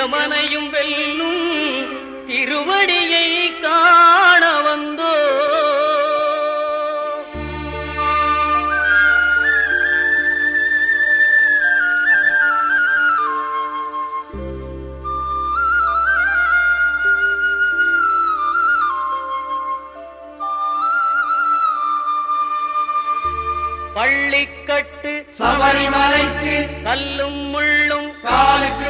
யமனையும் வெல்லும் திருவடியை காண வந்தோ. பள்ளிக்கட்டு சபரிமலைக்கு கல்லும் முள்ளும் காலுக்கு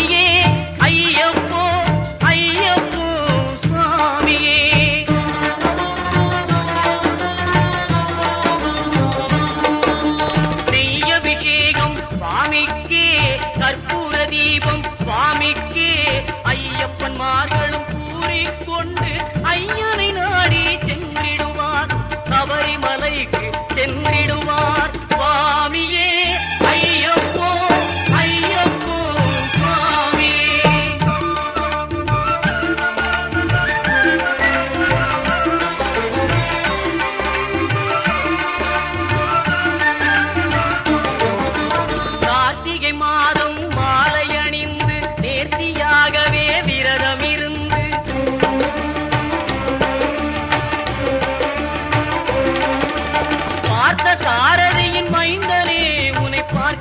தீபம் சுவாமிக்கு ஐயப்பன்மார்களும் கூறிக்கொண்டு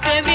Baby.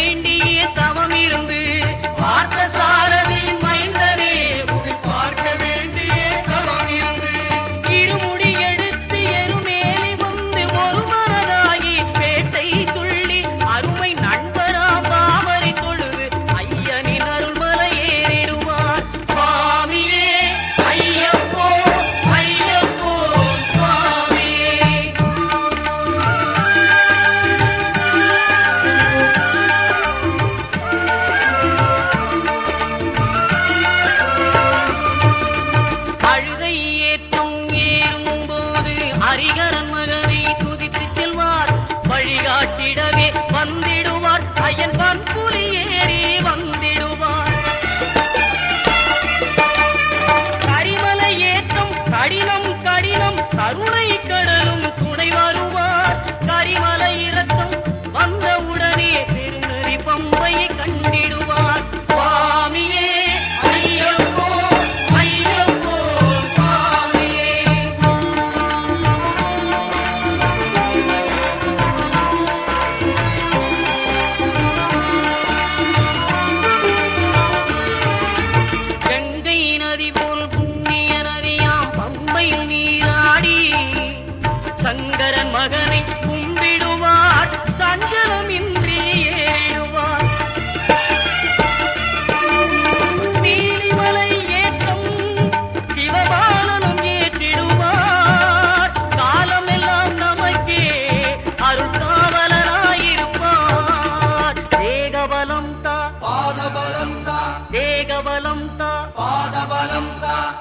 கருணை கடல்.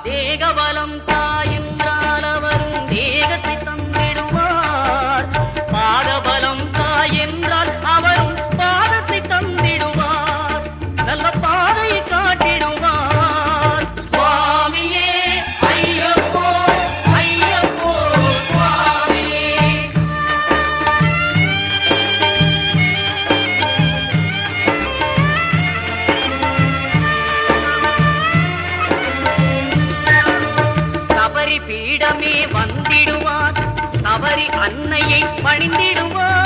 தேகபலம் தாயென்றால் பீடமே வந்திடுவார். தவறி அன்னையை பணிந்திடுவார்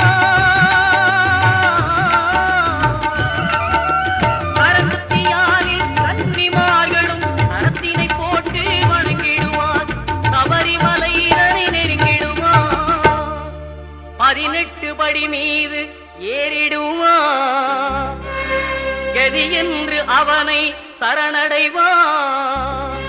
கரகத்தியாரில் கன்னிமார்களும் கரத்தினை போட்டு வணங்கிடுவார். சபரிமலையினரை நெருங்கிடுவார். பதினெட்டு படி மீது ஏறிடுவார். கதி என்று அவனை சரணடைவான்